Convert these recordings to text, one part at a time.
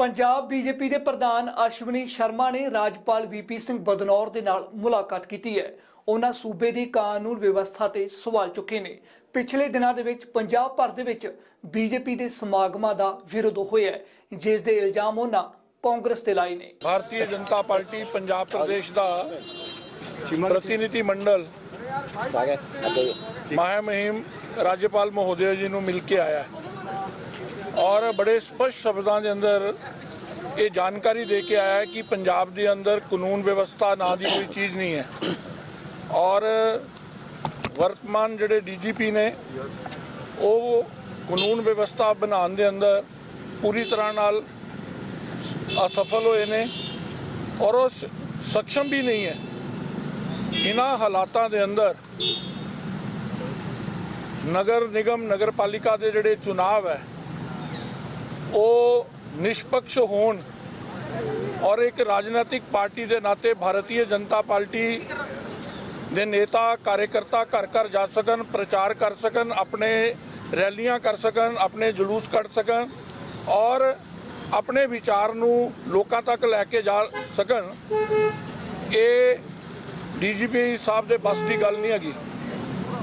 Punjab BJP ਦੇ ਪ੍ਰਧਾਨ ਅਸ਼ਵਨੀ ਸ਼ਰਮਾ ਨੇ ਰਾਜਪਾਲ ਵੀਪੀ ਸਿੰਘ ਬਦਨੌਰ ਦੇ ਨਾਲ ਮੁਲਾਕਾਤ ਕੀਤੀ ਹੈ। ਉਹਨਾਂ ਸੂਬੇ ਦੀ ਕਾਨੂੰਨ ਵਿਵਸਥਾ ਤੇ ਸਵਾਲ ਚੁੱਕੇ ਨੇ। ਪਿਛਲੇ ਦਿਨਾਂ ਦੇ ਵਿੱਚ ਪੰਜਾਬ ਭਰ ਦੇ ਵਿੱਚ ਬੀਜੇਪੀ ਦੇ ਸਮਾਗਮਾਂ ਦਾ ਵਿਰੋਧ ਹੋਇਆ ਹੈ। ਜਿਸ ਦੇ ਇਲਜ਼ਾਮ ਉਹਨਾਂ ਕਾਂਗਰਸ ਤੇ ਲਾਏ ਨੇ। ਭਾਰਤੀ ਜਨਤਾ ਪਾਰਟੀ ਪੰਜਾਬ ਪ੍ਰਦੇਸ਼ ਦਾ ਪ੍ਰਤੀਨਿਧੀ ਮੰਡਲ ਮਾਇਆ ਮਹਿਮ ਰਾਜਪਾਲ ਮਹੋਦय ਜੀ ਨੂੰ ਮਿਲ ਕੇ ਆਇਆ ਹੈ। ਔਰ ਬੜੇ ਸਪਸ਼ਟ ਸ਼ਬਦਾਂ ਦੇ ਅੰਦਰ ਇਹ ਜਾਣਕਾਰੀ ਦੇ ਕੇ ਆਇਆ ਹੈ ਕਿ ਪੰਜਾਬ ਦੇ ਅੰਦਰ ਕਾਨੂੰਨ ਵਿਵਸਥਾ ਨਾਂ ਦੀ ਕੋਈ ਚੀਜ਼ ਨਹੀਂ ਹੈ। ਔਰ ਵਰਤਮਾਨ ਜਿਹੜੇ ਡੀਜੀਪੀ ਨੇ, ਉਹ ਕਾਨੂੰਨ ਵਿਵਸਥਾ ਬਣਾਉਣ ਦੇ ਅੰਦਰ ਪੂਰੀ ਤਰ੍ਹਾਂ ਨਾਲ ਅਸਫਲ ਹੋਏ ਨੇ ਔਰ ਉਹ ਸ- ਸક્ષਮ ਵੀ ਨਹੀਂ ਹੈ। ਇਹਨਾਂ ਹਾਲਾਤਾਂ ਦੇ ਅੰਦਰ ਨਗਰ ਨਿਗਮ ਨਗਰ ਪਾਲਿਕਾ ਦੇ ਜਿਹੜੇ ਚੁਣਾਵ ਹੈ, ਉਹ ਨਿਸ਼ਪਕਸ਼ ਹੋਣ ਔਰ ਇੱਕ ਰਾਜਨੀਤਿਕ ਪਾਰਟੀ ਦੇ ਨਾਤੇ ਭਾਰਤੀ ਜਨਤਾ ਪਾਰਟੀ ਦੇ ਨੇਤਾ, ਕਾਰਜਕਰਤਾ ਘਰ ਘਰ ਜਾ ਸਕਣ, ਪ੍ਰਚਾਰ ਕਰ ਸਕਣ, ਆਪਣੇ ਰੈਲੀਆਂ ਕਰ ਸਕਣ, ਆਪਣੇ ਜਲੂਸ ਕੱਢ ਸਕਣ ਔਰ ਆਪਣੇ ਵਿਚਾਰ ਨੂੰ ਲੋਕਾਂ ਤੱਕ ਲੈ ਕੇ ਜਾ ਸਕਣ, ਇਹ ਡੀਜੀਪੀ ਸਾਹਿਬ ਦੇ ਬਸ ਦੀ ਗੱਲ ਨਹੀਂ ਹੈਗੀ।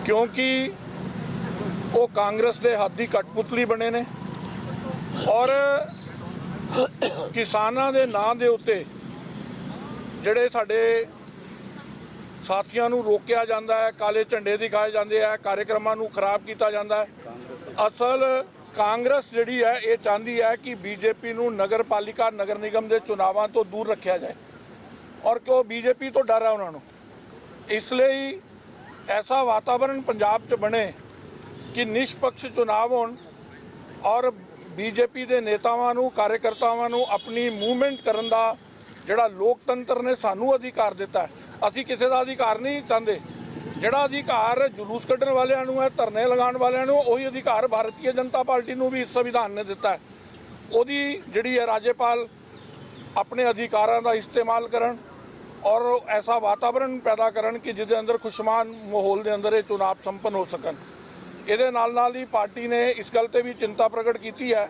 ਕਿਉਂਕਿ ਉਹ ਕਾਂਗਰਸ ਦੇ ਹੱਥ ਦੀ ਕਟਪੁਤਲੀ ਬਣੇ ਨੇ ਔਰ ਕਿਸਾਨਾਂ ਦੇ ਨਾਂ ਦੇ ਉੱਤੇ ਜਿਹੜੇ ਸਾਡੇ ਸਾਥੀਆਂ ਨੂੰ ਰੋਕਿਆ ਜਾਂਦਾ ਹੈ, ਕਾਲੇ ਝੰਡੇ ਦਿਖਾਏ ਜਾਂਦੇ ਆ, ਕਾਰਜਕ੍ਰਮਾਂ ਨੂੰ ਖਰਾਬ ਕੀਤਾ ਜਾਂਦਾ ਹੈ। ਅਸਲ ਕਾਂਗਰਸ ਜਿਹੜੀ ਹੈ, ਇਹ ਚਾਹੁੰਦੀ ਹੈ ਕਿ ਬੀਜੇਪੀ ਨੂੰ ਨਗਰ ਪਾਲਿਕਾ ਨਗਰ ਨਿਗਮ ਦੇ ਚੁਣਾਵਾਂ ਤੋਂ ਦੂਰ ਰੱਖਿਆ ਜਾਏ। ਔਰ ਕਿਉਂ? ਬੀਜੇਪੀ ਤੋਂ ਡਰ ਹੈ ਉਹਨਾਂ ਨੂੰ। ਇਸ ਲਈ ਐਸਾ ਵਾਤਾਵਰਣ ਪੰਜਾਬ 'ਚ ਬਣੇ ਕਿ ਨਿਸ਼ਪਕਸ਼ ਚੁਣਾਵ ਹੋਣ ਔਰ ਬੀਜੇਪੀ ਦੇ ਨੇਤਾਵਾਂ ਨੂੰ, ਕਾਰਜਕਰਤਾਵਾਂ ਨੂੰ ਆਪਣੀ ਮੂਵਮੈਂਟ ਕਰਨ ਦਾ ਜਿਹੜਾ ਲੋਕਤੰਤਰ ਨੇ ਸਾਨੂੰ ਅਧਿਕਾਰ ਦਿੱਤਾ ਅਸੀਂ ਕਿਸੇ ਦਾ ਅਧਿਕਾਰ ਨਹੀਂ ਚਾਹੁੰਦੇ। ਜਿਹੜਾ ਅਧਿਕਾਰ ਜਲੂਸ ਕੱਢਣ ਵਾਲਿਆਂ ਨੂੰ ਹੈ, ਧਰਨੇ ਲਗਾਉਣ ਵਾਲਿਆਂ ਨੂੰ, ਉਹੀ ਅਧਿਕਾਰ ਭਾਰਤੀ ਜਨਤਾ ਪਾਰਟੀ ਨੂੰ ਵੀ ਇਸ ਸੰਵਿਧਾਨ ਨੇ ਦਿੱਤਾ ਹੈ। ਉਹਦੀ ਜਿਹੜੀ ਹੈ ਰਾਜਪਾਲ ਆਪਣੇ ਅਧਿਕਾਰਾਂ ਦਾ ਇਸਤੇਮਾਲ ਕਰਨ ਔਰ ਐਸਾ ਵਾਤਾਵਰਣ ਪੈਦਾ ਕਰਨ ਕਿ ਜਿਹਦੇ ਅੰਦਰ ਖੁਸ਼ਮਾਨ ਮਾਹੌਲ ਦੇ ਅੰਦਰ ਇਹ ਚੋਣ ਸੰਪੰਨ ਹੋ ਸਕਣ। ਇਹਦੇ ਨਾਲ ਨਾਲ ਹੀ ਪਾਰਟੀ ਨੇ ਇਸ ਗੱਲ ਤੇ ਵੀ ਚਿੰਤਾ ਪ੍ਰਗਟ ਕੀਤੀ ਹੈ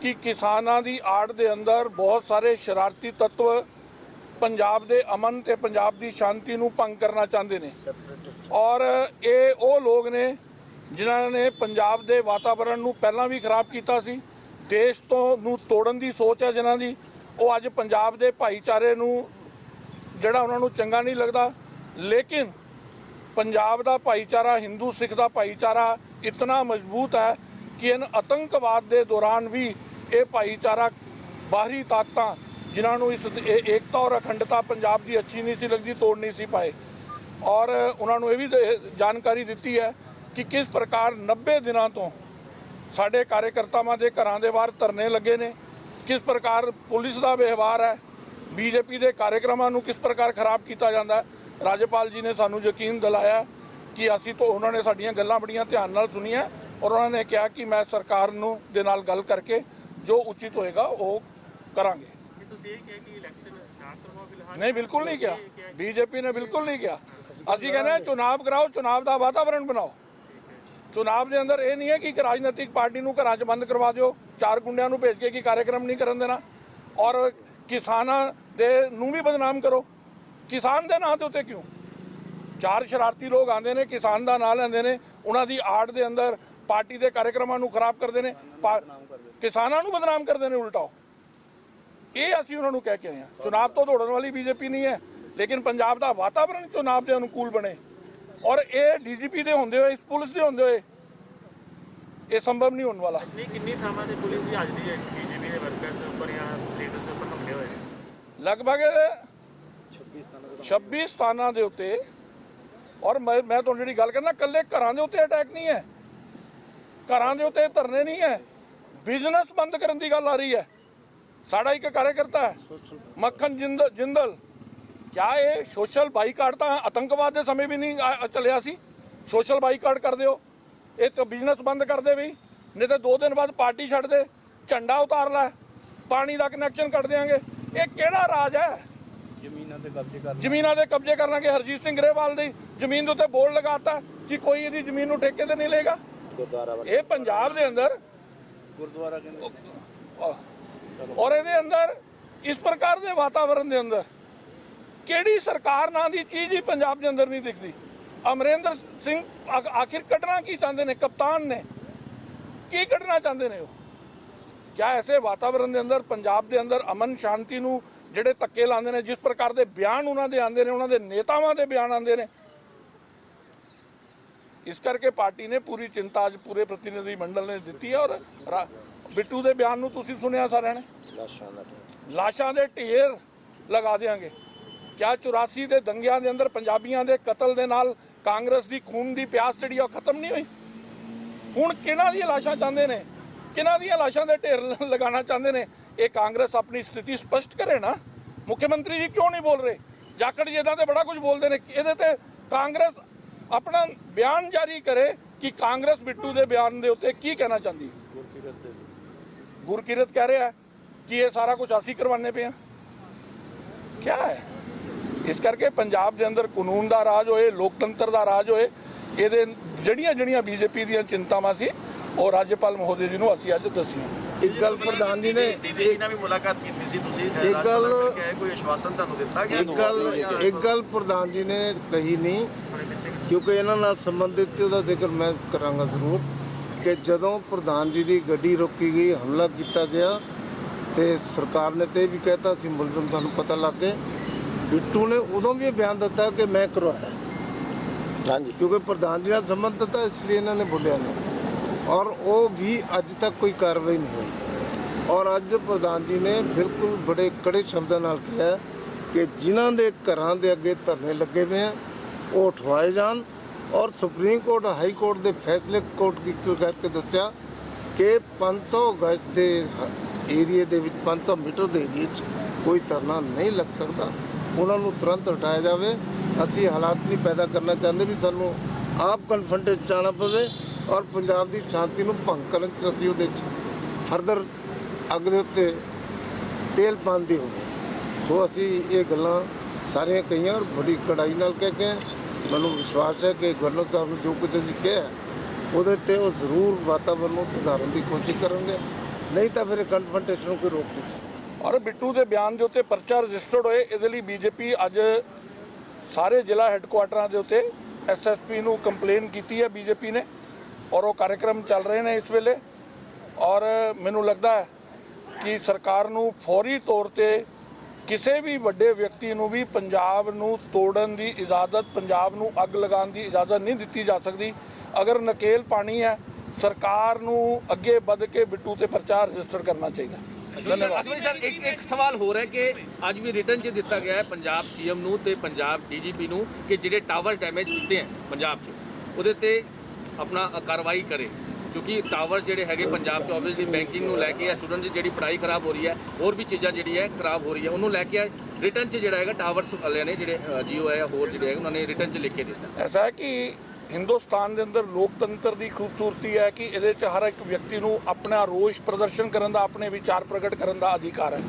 ਕਿ ਕਿਸਾਨਾਂ ਦੀ ਆੜ ਦੇ ਅੰਦਰ ਬਹੁਤ ਸਾਰੇ ਸ਼ਰਾਰਤੀ ਤੱਤਵ ਪੰਜਾਬ ਦੇ ਅਮਨ ਤੇ ਪੰਜਾਬ ਦੀ ਸ਼ਾਂਤੀ ਨੂੰ ਭੰਗ ਕਰਨਾ ਚਾਹੁੰਦੇ ਨੇ। ਔਰ ਇਹ ਉਹ ਲੋਕ ਨੇ ਜਿਨ੍ਹਾਂ ਨੇ ਪੰਜਾਬ ਦੇ ਵਾਤਾਵਰਣ ਨੂੰ ਪਹਿਲਾਂ ਵੀ ਖਰਾਬ ਕੀਤਾ ਸੀ, ਦੇਸ਼ ਤੋਂ ਨੂੰ ਤੋੜਨ ਦੀ ਸੋਚ ਹੈ ਜਿਨ੍ਹਾਂ ਦੀ, ਉਹ ਅੱਜ ਪੰਜਾਬ ਦੇ ਭਾਈਚਾਰੇ ਨੂੰ ਜਿਹੜਾ ਉਹਨਾਂ ਨੂੰ ਚੰਗਾ ਨਹੀਂ ਲੱਗਦਾ। ਲੇਕਿਨ ਪੰਜਾਬ ਦਾ ਭਾਈਚਾਰਾ, ਹਿੰਦੂ ਸਿੱਖ ਦਾ ਭਾਈਚਾਰਾ ਇਤਨਾ ਮਜ਼ਬੂਤ ਹੈ ਕਿ ਇਹਨ ਆਤੰਕਵਾਦ ਦੇ ਦੌਰਾਨ ਵੀ ਇਹ ਭਾਈਚਾਰਾ ਬਾਹਰੀ ਤਾਕਤਾਂ ਜਿਨ੍ਹਾਂ ਨੂੰ ਇਸ ਏਕਤਾ ਔਰ ਅਖੰਡਤਾ ਪੰਜਾਬ ਦੀ ਅੱਛੀ ਨਹੀਂ ਸੀ ਲੱਗਦੀ, ਤੋੜ ਨਹੀਂ ਸੀ ਪਾਏ। ਔਰ ਉਹਨਾਂ ਨੂੰ ਇਹ ਵੀ ਜਾਣਕਾਰੀ ਦਿੱਤੀ ਹੈ ਕਿ ਕਿਸ ਪ੍ਰਕਾਰ 90 ਦਿਨਾਂ ਤੋਂ ਸਾਡੇ ਕਾਰਜਕਰਤਾਵਾਂ ਦੇ ਘਰਾਂ ਦੇ ਬਾਹਰ ਧਰਨੇ ਲੱਗੇ ਨੇ, ਕਿਸ ਪ੍ਰਕਾਰ ਪੁਲਿਸ ਦਾ ਵਿਵਹਾਰ ਹੈ, ਬੀਜੇਪੀ ਦੇ ਕਾਰਜਕ੍ਰਮਾਂ ਨੂੰ ਕਿਸ ਪ੍ਰਕਾਰ ਖਰਾਬ ਕੀਤਾ ਜਾਂਦਾ ਹੈ। ਰਾਜਪਾਲ ਜੀ ਨੇ ਸਾਨੂੰ ਯਕੀਨ ਦਿਲਾਇਆ ਕਿ ਅਸੀਂ ਤੋਂ ਉਹਨਾਂ ਨੇ ਸਾਡੀਆਂ ਗੱਲਾਂ ਬੜੀਆਂ ਧਿਆਨ ਨਾਲ ਸੁਣੀਆਂ ਔਰ ਉਹਨਾਂ ਨੇ ਕਿਹਾ ਕਿ ਮੈਂ ਸਰਕਾਰ ਨੂੰ ਦੇ ਨਾਲ ਗੱਲ ਕਰਕੇ ਜੋ ਉਚਿਤ ਹੋਏਗਾ ਉਹ ਕਰਾਂਗੇ। ਨਹੀਂ ਬਿਲਕੁਲ ਨਹੀਂ ਕਿਹਾ। ਬੀਜੇਪੀ ਨੇ ਬਿਲਕੁਲ ਨਹੀਂ ਕਿਹਾ। ਅਸੀਂ ਕਹਿੰਦੇ ਹਾਂ ਚੁਣਾਵ ਕਰਾਓ ਚੁਣਾਵ ਦਾ ਵਾਤਾਵਰਣ ਬਣਾਓ। ਚੁਣਾਵ ਦੇ ਅੰਦਰ ਇਹ ਨਹੀਂ ਹੈ ਕਿ ਇੱਕ ਰਾਜਨੀਤਿਕ ਪਾਰਟੀ ਨੂੰ ਘਰਾਂ 'ਚ ਬੰਦ ਕਰਵਾ ਦਿਓ ਚਾਰ ਗੁੰਡਿਆਂ ਨੂੰ ਭੇਜ ਕੇ ਕੀ ਕਾਰਜਕ੍ਰਮ ਨਹੀਂ ਕਰਨ ਦੇਣਾ। ਔਰ ਕਿਸਾਨਾਂ ਦੇ ਨੂੰ ਵੀ ਬਦਨਾਮ ਕਰੋ। ਕਿਸਾਨ ਦੇ ਨਾਂ ਦੇ ਉੱਤੇ ਕਿਉਂ? ਚਾਰ ਸ਼ਰਾਰਤੀ ਲੋਕ ਆਉਂਦੇ ਨੇ ਕਿਸਾਨ ਦਾ ਨਾਂ ਲੈਂਦੇ ਨੇ ਉਹਨਾਂ ਦੀ ਆੜ ਦੇ ਅੰਦਰ ਪਾਰਟੀ ਦੇ ਕਾਰਜਕ੍ਰਮਾਂ ਨੂੰ ਖਰਾਬ ਕਰਦੇ ਨੇ ਕਿਸਾਨਾਂ ਨੂੰ ਬਦਨਾਮ ਕਰਦੇ ਨੇ ਉਲਟਾਓ ਇਹ ਅਸੀਂ ਉਹਨਾਂ ਨੂੰ ਕਹਿ ਕੇ ਆਏ ਹਾਂ। ਚੁਣਾਵ ਤੋਂ ਦੌੜਨ ਵਾਲੀ ਬੀਜੇਪੀ ਨਹੀਂ ਹੈ ਲੇਕਿਨ ਪੰਜਾਬ ਦਾ ਵਾਤਾਵਰਣ ਚੁਣਾਵ ਦੇ ਅਨੁਕੂਲ ਬਣੇ। ਔਰ ਇਹ ਡੀਜੀਪੀ ਦੇ ਹੁੰਦੇ ਹੋਏ ਇਸ ਪੁਲਿਸ ਦੇ ਹੁੰਦੇ ਹੋਏ ਇਹ ਸੰਭਵ ਨਹੀਂ ਹੋਣ ਵਾਲਾ। ਕਿੰਨੀ ਕਿੰਨੀ ਥਾਵਾਂ ਤੇ ਪੁਲਿਸ ਦੀ ਹਾਜ਼ਰੀ ਹੈ ਬੀਜੇਪੀ ਦੇ ਵਰਕਰਸ ਉੱਪਰ ਜਾਂ ਲੀਡਰਸ ਉੱਪਰ ਹਮਲੇ ਹੋਏ ਲਗਭਗ 26 ਸਥਾਨਾਂ ਦੇ ਉੱਤੇ। ਔਰ ਮੈਂ ਮੈਂ ਤੁਹਾਨੂੰ ਜਿਹੜੀ ਗੱਲ ਕਰਨਾ ਕੱਲੇ ਘਰਾਂ ਦੇ ਉੱਤੇ ਅਟੈਕ ਨਹੀਂ ਹੈ। ਘਰਾਂ ਦੇ ਉੱਤੇ ਧਰਨੇ ਨਹੀਂ ਹੈ। ਬਿਜ਼ਨਸ ਬੰਦ ਕਰਨ ਦੀ ਗੱਲ ਆ ਰਹੀ ਹੈ। ਸਾਡਾ ਇੱਕ ਕਾਰਜਕਰਤਾ ਹੈ, ਮੱਖਣ ਜਿੰਦਲ ਜਿੰਦਲ। ਕਿਆ ਇਹ ਸੋਸ਼ਲ ਬਾਈਕਾਟ ਤਾਂ ਆਤੰਕਵਾਦ ਦੇ ਸਮੇਂ ਵੀ ਨਹੀਂ ਚੱਲਿਆ ਸੀ। ਸੋਸ਼ਲ ਬਾਈਕਾਟ ਕਰ ਦਿਓ। ਇਹ ਤਾਂ ਬਿਜ਼ਨਸ ਬੰਦ ਕਰ ਦੇ ਵੀ। ਨਹੀਂ ਤਾਂ ਦੋ ਦਿਨ ਬਾਅਦ ਪਾਰਟੀ ਛੱਡ ਦੇ। ਝੰਡਾ ਉਤਾਰ ਲੈ। ਪਾਣੀ ਦਾ ਕਨੈਕਸ਼ਨ ਕੱਟ ਦੇਾਂਗੇ ਇਹ ਕਿਹੜਾ ਰਾਜ ਹੈ? ਜ਼ਮੀਨਾਂ ਤੇ ਕਬਜ਼ੇ ਕਰ ਲਾਂਗੇ ਹਰਜੀਤ ਸਿੰਘ ਗਰੇਵਾਲ ਦੀ। ਜ਼ਮੀਨ ਦੇ ਉੱਤੇ ਬੋਰਡ ਲਗਾਤਾ ਕਿ ਕੋਈ ਇਹਦੀ ਜ਼ਮੀਨ ਨੂੰ ਠੇਕੇ ਤੇ ਨਹੀਂ ਲਏਗਾ। ਗੁਰਦੁਆਰਾ ਇਹ ਪੰਜਾਬ ਦੇ ਅੰਦਰ ਗੁਰਦੁਆਰਾ ਕਹਿੰਦੇ ਔਰ ਇਹਦੇ ਅੰਦਰ ਇਸ ਪ੍ਰਕਾਰ ਦੇ ਵਾਤਾਵਰਣ ਦੇ ਅੰਦਰ ਕਿਹੜੀ ਸਰਕਾਰ ਨਾਂ ਦੀ ਚੀਜ਼ ਹੀ ਪੰਜਾਬ ਦੇ ਅੰਦਰ ਨਹੀਂ ਦਿਖਦੀ? ਅਮਰਿੰਦਰ ਸਿੰਘ ਆਖਿਰ ਕੱਢਣਾ ਕੀ ਚਾਹੁੰਦੇ ਨੇ? ਕਪਤਾਨ ਨੇ। ਕੀ ਕੱਢਣਾ ਚਾਹੁੰਦੇ ਨੇ ਉਹ? ਕਿਆ ਐਸੇ ਵਾਤਾਵਰਣ ਦੇ ਅੰਦਰ ਪੰਜਾਬ ਦੇ ਅੰਦਰ ਅਮਨ ਸ਼ਾਂਤੀ ਨੂੰ ਜਿਹੜੇ ਧੱਕੇ ਲਾਉਂਦੇ ਨੇ ਜਿਸ ਪ੍ਰਕਾਰ ਦੇ ਬਿਆਨ ਉਹਨਾਂ ਦੇ ਆਉਂਦੇ ਨੇ ਉਹਨਾਂ ਦੇ ਨੇਤਾਵਾਂ ਦੇ ਬਿਆਨ ਆਉਂਦੇ ਨੇ। ਇਸ ਕਰਕੇ ਪਾਰਟੀ ਨੇ ਪੂਰੀ ਚਿੰਤਾ ਅੱਜ ਪੂਰੇ ਪ੍ਰਤੀਨਿਧੀ ਮੰਡਲ ਨੇ ਦਿੱਤੀ ਹੈ ਔਰ ਬਿੱਟੂ ਦੇ ਬਿਆਨ ਨੂੰ ਤੁਸੀਂ ਸੁਣਿਆ ਸਾਰਿਆਂ ਨੇ? ਲਾਸ਼ਾਂ ਦੇ ਢੇਰ। ਲਗਾ ਦੇਾਂਗੇ ਕਿਆ 84 ਦੇ ਦੰਗਿਆਂ ਦੇ ਅੰਦਰ ਪੰਜਾਬੀਆਂ ਦੇ ਕਤਲ ਦੇ ਨਾਲ ਕਾਂਗਰਸ ਦੀ ਖੂਨ ਦੀ ਪਿਆਸ ਜਿਹੜੀ ਆ ਉਹ ਖਤਮ ਨਹੀਂ ਹੋਈ? ਹੁਣ ਕਿਹਨਾਂ ਦੀਆਂ ਲਾਸ਼ਾਂ ਚਾਹੁੰਦੇ ਨੇ? ਕਿਹਨਾਂ ਦੀਆਂ ਲਾਸ਼ਾਂ ਦੇ ਢੇਰ ਲਗਾਉਣਾ ਚਾਹੁੰਦੇ ਨੇ? ਇਹ ਕਾਂਗਰਸ ਆਪਣੀ ਸਥਿਤੀ ਸਪਸ਼ਟ ਕਰੇ ਨਾ ਮੁੱਖ ਮੰਤਰੀ ਜੀ ਕਿਉਂ ਨਹੀਂ ਬੋਲ ਰਹੇ? ਜਾਖੜ ਜੀ ਇਦਾਂ ਤੇ ਬੜਾ ਕੁਝ ਬੋਲਦੇ ਨੇ ਇਹਦੇ ਤੇ ਕਾਂਗਰਸ ਆਪਣਾ ਬਿਆਨ ਜਾਰੀ ਕਰੇ ਕਿ ਕਾਂਗਰਸ ਬਿੱਟੂ ਦੇ ਬਿਆਨ ਦੇ ਉੱਤੇ ਕੀ ਕਹਿਣਾ ਚਾਹੁੰਦੀ ਗੁਰਕਿਰਤ ਕਹਿ ਰਿਹਾ ਕਿ ਇਹ ਸਾਰਾ ਕੁਝ ਅਸੀਂ ਕਰਵਾਉਂਦੇ ਪਏ ਹਾਂ। ਕੀ ਹੈ? ਇਸ ਕਰਕੇ ਪੰਜਾਬ ਦੇ ਅੰਦਰ ਕਾਨੂੰਨ ਦਾ ਰਾਜ ਹੋਏ ਲੋਕਤੰਤਰ ਦਾ ਰਾਜ ਹੋਏ ਇਹਦੇ ਜਿਹੜੀਆਂ ਜਿਹੜੀਆਂ ਬੀਜੇਪੀ ਦੀਆਂ ਚਿੰਤਾਵਾਂ ਸੀ ਉਹ ਰਾਜਪਾਲ ਮਹੋਦय ਜੀ ਨੂੰ ਅਸੀਂ ਅੱਜ ਦੱਸੀਆਂ। ਇੱਕ ਗੱਲ ਪ੍ਰਧਾਨ ਜੀ ਨੇ ਡੀਜੀ ਜੀ ਨਾਲ ਵੀ ਮੁਲਾਕਾਤ ਕੀਤੀ ਸੀ ਤੁਸੀਂ ਇੱਕ ਗੱਲ- ਕੋਈ ਆਸ਼ਵਾਸਨ ਤੁਹਾਨੂੰ ਦਿੱਤਾ ਗਿਆ? ਇੱਕ ਗੱਲ ਇੱਕ ਗੱਲ ਪ੍ਰਧਾਨ ਜੀ ਨੇ ਕਹੀ ਨਹੀਂ ਕਿਉਂਕਿ ਇਹਨਾਂ ਨਾਲ ਸੰਬੰਧਿਤ ਉਹਦਾ ਜ਼ਿਕਰ ਮੈਂ ਕਰਾਂਗਾ ਜ਼ਰੂਰ ਕਿ ਜਦੋਂ ਪ੍ਰਧਾਨ ਜੀ ਦੀ ਗੱਡੀ ਰੋਕੀ ਗਈ ਹਮਲਾ ਕੀਤਾ ਗਿਆ ਤੇ ਸਰਕਾਰ ਨੇ ਤੇ ਵੀ ਕਹਿਤਾ ਸੀ ਮੁਲਜ਼ਮ ਤੁਹਾਨੂੰ ਪਤਾ ਲੱਗ ਗਏ ਬਿੱਟੂ ਨੇ ਉਦੋਂ ਵੀ ਇਹ ਬਿਆਨ ਦਿੱਤਾ ਕਿ ਮੈਂ ਕਰਵਾਇਆ। ਹਾਂਜੀ। ਕਿਉਂਕਿ ਪ੍ਰਧਾਨ ਜੀ ਨਾਲ ਸੰਬੰਧਿਤ ਹੈ ਇਸ ਲਈ ਇਹਨਾਂ ਨੇ ਬੋਲਿਆ ਨਹੀਂ। ਔਰ ਉਹ ਵੀ ਅੱਜ ਤੱਕ ਕੋਈ ਕਾਰਵਾਈ ਨਹੀਂ ਹੋਈ। ਔਰ ਅੱਜ ਪ੍ਰਧਾਨ ਜੀ ਨੇ ਬਿਲਕੁਲ ਬੜੇ ਕੜੇ ਸ਼ਬਦਾਂ ਨਾਲ ਕਿਹਾ ਕਿ ਜਿਨ੍ਹਾਂ ਦੇ ਘਰਾਂ ਦੇ ਅੱਗੇ ਧਰਨੇ ਲੱਗੇ ਹੋਏ ਆ, ਉਹ ਉਠਵਾਏ ਜਾਣ। ਔਰ ਸੁਪਰੀਮ ਕੋਰਟ, ਹਾਈ ਕੋਰਟ ਦੇ ਫੈਸਲੇ ਕੋਰਟ ਕੀ ਕਰਕੇ ਦੱਸਿਆ ਕਿ 500 ਗਜ ਦੇ ਏਰੀਏ ਦੇ ਵਿੱਚ 500 ਮੀਟਰ ਦੇ ਏਰੀਏ 'ਚ ਕੋਈ ਧਰਨਾ ਨਹੀਂ ਲੱਗ ਸਕਦਾ। ਉਹਨਾਂ ਨੂੰ ਤੁਰੰਤ ਹਟਾਇਆ ਜਾਵੇ। ਅਸੀਂ ਹਾਲਾਤ ਨਹੀਂ ਪੈਦਾ ਕਰਨਾ ਚਾਹੁੰਦੇ ਵੀ ਸਾਨੂੰ ਆਪ ਕਨਫਰੰਟੇਟ ਚਾਣਾ ਪਵੇ। ਔਰ ਪੰਜਾਬ ਦੀ ਸ਼ਾਂਤੀ ਨੂੰ ਭੰਗ ਕਰਨ 'ਚ ਅਸੀਂ ਉਹਦੇ 'ਚ ਫਰਦਰ ਅੱਗ ਦੇ ਉੱਤੇ ਤੇਲ ਪਾਉਂਦੇ ਹੋ। ਸੋ ਅਸੀਂ ਇਹ ਗੱਲਾਂ ਸਾਰੀਆਂ ਕਹੀਆਂ ਔਰ ਬੜੀ ਕੜਾਈ ਨਾਲ ਕਹਿ ਕੇ ਮੈਨੂੰ ਵਿਸ਼ਵਾਸ ਹੈ ਕਿ ਗਵਰਨਰ ਸਾਹਿਬ ਨੂੰ ਜੋ ਕੁਝ ਅਸੀਂ ਕਿਹਾ ਉਹਦੇ ਤੇ ਉਹ ਜ਼ਰੂਰ ਵਾਤਾਵਰਨ ਨੂੰ ਸੁਧਾਰਨ ਦੀ ਕੋਸ਼ਿਸ਼ ਕਰਨਗੇ। ਨਹੀਂ ਤਾਂ ਫਿਰ ਕਨਫਰੰਟੇਸ਼ਨ ਨੂੰ ਕੋਈ ਰੋਕ ਨਹੀਂ ਸਕਦਾ। ਔਰ ਬਿੱਟੂ ਦੇ ਬਿਆਨ ਦੇ ਉੱਤੇ ਪਰਚਾ ਰਜਿਸਟਰਡ ਹੋਏ, ਇਹਦੇ ਲਈ ਬੀਜੇਪੀ ਅੱਜ ਸਾਰੇ ਜ਼ਿਲ੍ਹਾ ਹੈੱਡਕੁਆਟਰਾਂ ਦੇ ਉੱਤੇ ਐਸਐਸਪੀ ਨੂੰ ਕੰਪਲੇਨ ਕੀਤੀ ਹੈ ਬੀਜੇਪੀ ਨੇ। ਔਰ ਉਹ ਕਾਰਜਕ੍ਰਮ ਚੱਲ ਰਹੇ ਨੇ ਇਸ ਵੇਲੇ। ਔਰ ਮੈਨੂੰ ਲੱਗਦਾ ਹੈ ਕਿ ਸਰਕਾਰ ਨੂੰ ਫੌਰੀ ਤੌਰ ਤੇ ਕਿਸੇ ਵੀ ਵੱਡੇ ਵਿਅਕਤੀ ਨੂੰ ਵੀ ਪੰਜਾਬ ਨੂੰ ਤੋੜਨ ਦੀ ਇਜਾਜ਼ਤ ਪੰਜਾਬ ਨੂੰ ਅੱਗ ਲਗਾਉਣ ਦੀ ਇਜਾਜ਼ਤ ਨਹੀਂ ਦਿੱਤੀ ਜਾ ਸਕਦੀ। ਅਗਰ ਨਕੇਲ ਪਾਣੀ ਹੈ ਸਰਕਾਰ ਨੂੰ ਅੱਗੇ ਵੱਧ ਕੇ ਬਿੱਟੂ ਤੇ ਪਰਚਾ ਰਜਿਸਟਰ ਕਰਨਾ ਚਾਹੀਦਾ। ਧੰਨਵਾਦ। ਸਰ ਇੱਕ ਇੱਕ ਸਵਾਲ ਹੋ ਰਿਹਾ ਕਿ ਅੱਜ ਵੀ ਰਿਟਰਨ 'ਚ ਦਿੱਤਾ ਗਿਆ ਹੈ ਪੰਜਾਬ ਸੀਐਮ ਨੂੰ ਤੇ ਪੰਜਾਬ ਡੀਜੀਪੀ ਨੂੰ ਕਿ ਜਿਹੜੇ ਟਾਵਰ ਡੈਮੇਜ ਕੀਤੇ ਹੈ ਪੰਜਾਬ 'ਚ। ਉਹਦੇ ਤੇ ਆਪਣਾ ਕਾਰਵਾਈ ਕਰੇ। ਕਿਉਂਕਿ ਟਾਵਰ ਜਿਹੜੇ ਹੈਗੇ ਪੰਜਾਬ 'ਚ ਆਬਵੀਅਸਲੀ ਬੈਂਕਿੰਗ ਨੂੰ ਲੈ ਕੇ ਜਾਂ ਸਟੂਡੈਂਟ ਦੀ ਜਿਹੜੀ ਪੜ੍ਹਾਈ ਖਰਾਬ ਹੋ ਰਹੀ ਹੈ ਹੋਰ ਵੀ ਚੀਜ਼ਾਂ ਜਿਹੜੀ ਹੈ ਖਰਾਬ ਹੋ ਰਹੀ ਹੈ ਉਹਨੂੰ ਲੈ ਕੇ ਰਿਟਰਨ 'ਚ ਜਿਹੜਾ ਹੈਗਾ ਟਾਵਰਸ ਵਾਲਿਆਂ ਨੇ ਜਿਹੜੇ ਜੀਓ ਹੈ ਜਾਂ ਹੋਰ ਜਿਹੜੇ ਹੈਗੇ ਉਹਨਾਂ ਨੇ ਰਿਟਰਨ 'ਚ ਲਿਖ ਕੇ ਦਿੱਤਾ। ਐਸਾ ਹੈ ਕਿ ਹਿੰਦੁਸਤਾਨ ਦੇ ਅੰਦਰ ਲੋਕਤੰਤਰ ਦੀ ਖੂਬਸੂਰਤੀ ਹੈ ਕਿ ਇਹਦੇ 'ਚ ਹਰ ਇੱਕ ਵਿਅਕਤੀ ਨੂੰ ਆਪਣਾ ਰੋਸ਼ ਪ੍ਰਦਰਸ਼ਨ ਕਰਨ ਦਾ ਆਪਣੇ ਵਿਚਾਰ ਪ੍ਰਗਟ ਕਰਨ ਦਾ ਅਧਿਕਾਰ ਹੈ।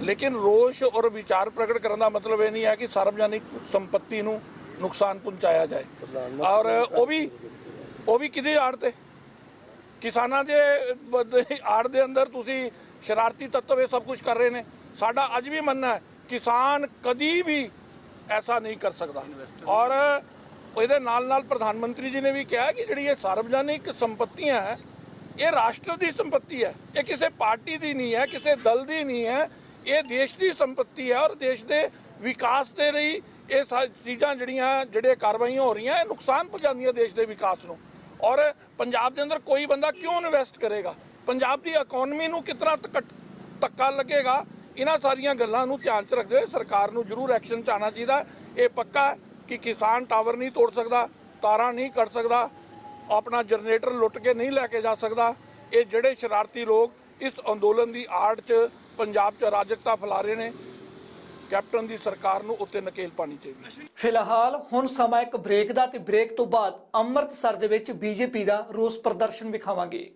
ਲੇਕਿਨ ਰੋਸ਼ ਔਰ ਵਿਚਾਰ ਪ੍ਰਗਟ ਕਰਨ ਦਾ ਮਤਲਬ ਇਹ ਨਹੀਂ ਹੈ ਕਿ ਸਾਰਵਜਨਿਕ ਸੰਪਤੀ ਨੂੰ ਨੁਕਸਾਨ ਪਹੁੰਚਾਇਆ ਜਾਏ। ਔਰ ਉਹ ਵੀ ਉਹ ਵੀ ਕਿਹਦੇ ਆੜ ਤੇ? ਕਿਸਾਨਾਂ ਦੇ ਆੜ ਦੇ ਅੰਦਰ ਤੁਸੀਂ ਸ਼ਰਾਰਤੀ ਤੱਤਵ ਇਹ ਸਭ ਕੁਝ ਕਰ ਰਹੇ ਨੇ। ਸਾਡਾ ਅੱਜ ਵੀ ਮੰਨਣਾ ਹੈ, ਕਿਸਾਨ ਕਦੀ ਵੀ ਐਸਾ ਨਹੀਂ ਕਰ ਸਕਦਾ। ਔਰ ਇਹਦੇ ਨਾਲ ਨਾਲ ਪ੍ਰਧਾਨ ਮੰਤਰੀ ਜੀ ਨੇ ਵੀ ਕਿਹਾ ਕਿ ਜਿਹੜੀ ਇਹ ਸਾਰਵਜਨਿਕ ਸੰਪਤੀਆਂ ਹੈ, ਇਹ ਰਾਸ਼ਟਰ ਦੀ ਸੰਪਤੀ ਹੈ, ਇਹ ਕਿਸੇ ਪਾਰਟੀ ਦੀ ਨਹੀਂ ਹੈ, ਕਿਸੇ ਦਲ ਦੀ ਨਹੀਂ ਹੈ। ਇਹ ਦੇਸ਼ ਦੀ ਸੰਪਤੀ ਹੈ ਔਰ ਦੇਸ਼ ਦੇ ਵਿਕਾਸ ਦੇ ਲਈ ਇਹ ਸਾ- ਚੀਜ਼ਾਂ ਜਿਹੜੀਆਂ, ਜਿਹੜੇ ਕਾਰਵਾਈਆਂ ਹੋ ਰਹੀਆਂ, ਇਹ ਨੁਕਸਾਨ ਪਹੁੰਚਾਉਂਦੀਆਂ ਦੇਸ਼ ਦੇ ਵਿਕਾਸ ਨੂੰ। ਔਰ ਪੰਜਾਬ ਦੇ ਅੰਦਰ ਕੋਈ ਬੰਦਾ ਕਿਉਂ ਇਨਵੈਸਟ ਕਰੇਗਾ? ਪੰਜਾਬ ਦੀ ਇਕਨੋਮੀ ਨੂੰ ਕਿਤਨਾ ਧੱਕਾ ਲੱਗੇਗਾ? ਇਹਨਾਂ ਸਾਰੀਆਂ ਗੱਲਾਂ ਨੂੰ ਧਿਆਨ 'ਚ ਰੱਖਦੇ ਹੋਏ ਸਰਕਾਰ ਨੂੰ ਜ਼ਰੂਰ ਐਕਸ਼ਨ 'ਚ ਆਉਣਾ ਚਾਹੀਦਾ। ਇਹ ਪੱਕਾ ਕਿ ਕਿਸਾਨ ਟਾਵਰ ਨਹੀਂ ਤੋੜ ਸਕਦਾ, ਤਾਰਾਂ ਨਹੀਂ ਕੱਟ ਸਕਦਾ, ਆਪਣਾ ਜਨਰੇਟਰ ਲੁੱਟ ਕੇ ਨਹੀਂ ਲੈ ਕੇ ਜਾ ਸਕਦਾ। ਇਹ ਜਿਹੜੇ ਸ਼ਰਾਰਤੀ ਲੋਕ ਇਸ ਅੰਦੋਲਨ ਦੀ ਆੜ 'ਚ ਪੰਜਾਬ 'ਚ ਅਰਾਜਕਤਾ ਫੈਲਾ ਰਹੇ ਨੇ। ਕੈਪਟਨ ਦੀ ਸਰਕਾਰ ਨੂੰ ਉੱਤੇ ਨਕੇਲ ਪਾਣੀ ਚਾਹੀਦੀ ਹੈ। ਫਿਲਹਾਲ ਹੁਣ ਸਮਾਂ ਇੱਕ ਬ੍ਰੇਕ ਦਾ ਤੇ ਬ੍ਰੇਕ ਤੋਂ ਬਾਅਦ ਅੰਮ੍ਰਿਤਸਰ ਦੇ ਵਿੱਚ ਬੀਜੇਪੀ ਦਾ ਰੋਸ ਪ੍ਰਦਰਸ਼ਨ ਵਿਖਾਵਾਂਗੇ।